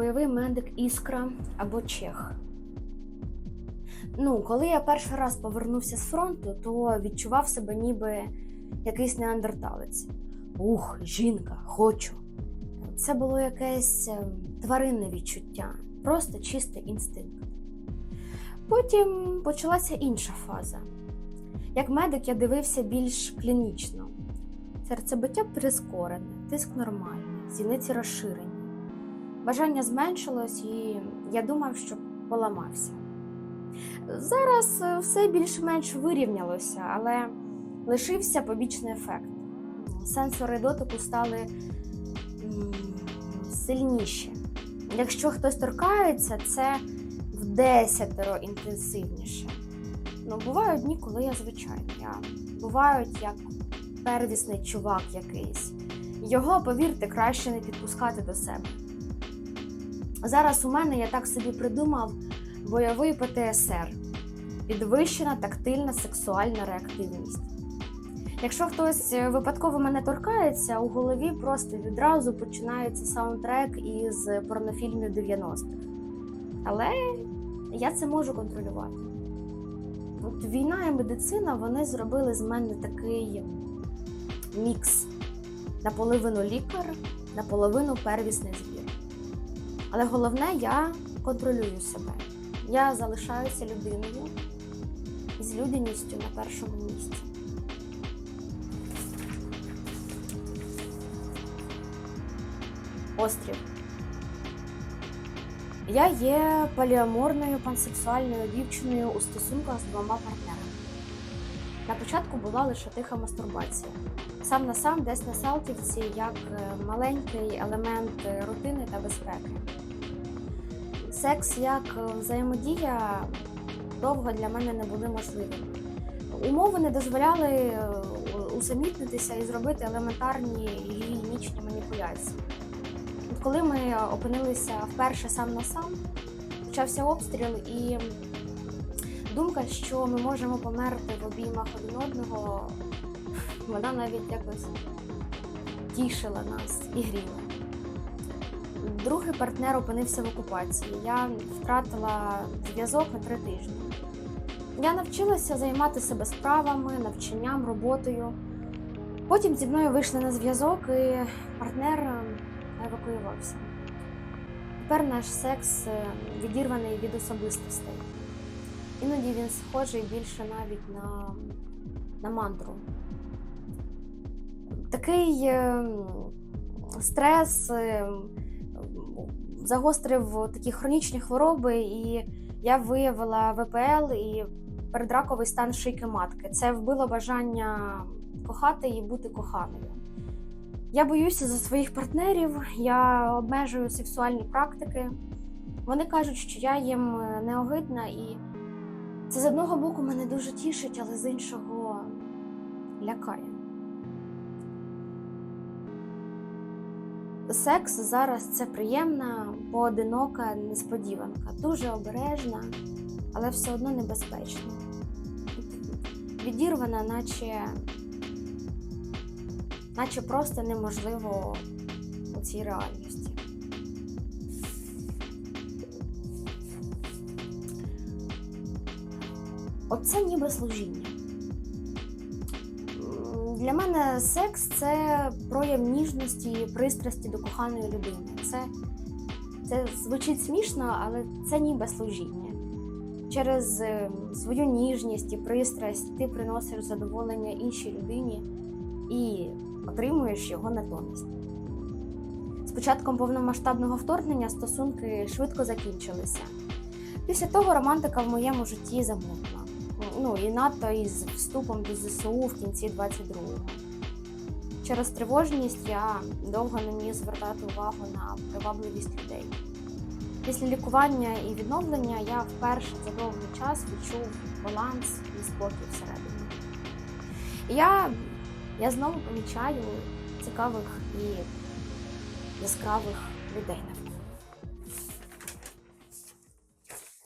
бойовий медик Іскра або Чех. Ну, коли я перший раз повернувся з фронту, то відчував себе ніби якийсь неандерталець. Ух, жінка, хочу. Це було якесь е, тваринне відчуття, просто чистий інстинкт. Потім почалася інша фаза. Як медик я дивився більш клінічно. Серцебиття прискорене, тиск нормальний, зіниці розширені. Бажання зменшилось, і я думав, що поламався. Зараз е, все більш-менш вирівнялося, але лишився побічний ефект. Сенсори дотику стали сильніші. Якщо хтось торкається, це в десятеро інтенсивніше. Ну, бувають дні, коли я звичайна. Бувають як первісний чувак якийсь. Його, повірте, краще не підпускати до себе. Зараз у мене я так собі придумав бойовий ПТСР підвищена тактильна сексуальна реактивність. Якщо хтось е, випадково мене торкається, у голові просто відразу починається саундтрек із порнофільмів 90-х. Але я це можу контролювати. От війна і медицина вони зробили з мене такий мікс. Наполовину лікар, наполовину первісний збір. Але головне, я контролюю себе. Я залишаюся людиною з людяністю на першому місці. Острів. Я є поліаморною пансексуальною дівчиною у стосунках з двома партнерами. На початку була лише тиха мастурбація. Сам на сам десь на Салтівці як е, маленький елемент е, рутини та безпеки. Секс як е, взаємодія довго для мене не були можливими. Умови не дозволяли усамітнитися і зробити елементарні гігієнічні маніпуляції. От коли ми опинилися вперше сам на сам, почався обстріл і думка, що ми можемо померти в обіймах один одного, вона навіть якось тішила нас і гріла. Другий партнер опинився в окупації. Я втратила зв'язок на три тижні. Я навчилася займати себе справами, навчанням, роботою. Потім зі мною вийшли на зв'язок, і партнер е, евакуювався. Тепер наш секс е, відірваний від особистостей. Іноді він схожий більше навіть на, на мантру. Такий е, стрес е, загострив такі хронічні хвороби, і я виявила ВПЛ і передраковий стан шийки матки. Це вбило бажання кохати і бути коханою. Я боюся за своїх партнерів, я обмежую сексуальні практики. Вони кажуть, що я їм неогидна, і це з одного боку мене дуже тішить, але з іншого лякає. Секс зараз це приємна, поодинока несподіванка, дуже обережна, але все одно небезпечна. Відірвана, наче, наче просто неможливо у цій реальності. Оце ніби служіння. Для мене секс це прояв ніжності і пристрасті до коханої людини. Це, це звучить смішно, але це ніби служіння. Через е, свою ніжність і пристрасть ти приносиш задоволення іншій людині і отримуєш його натомість. З початком повномасштабного вторгнення стосунки швидко закінчилися. Після того романтика в моєму житті замовкла. Ну і надто із вступом до ЗСУ в кінці 22-го. Через тривожність я довго не міг звертати увагу на привабливість людей. Після лікування і відновлення я вперше за довгий час відчув баланс і спокій всередині. Я, я знову помічаю цікавих і яскравих людей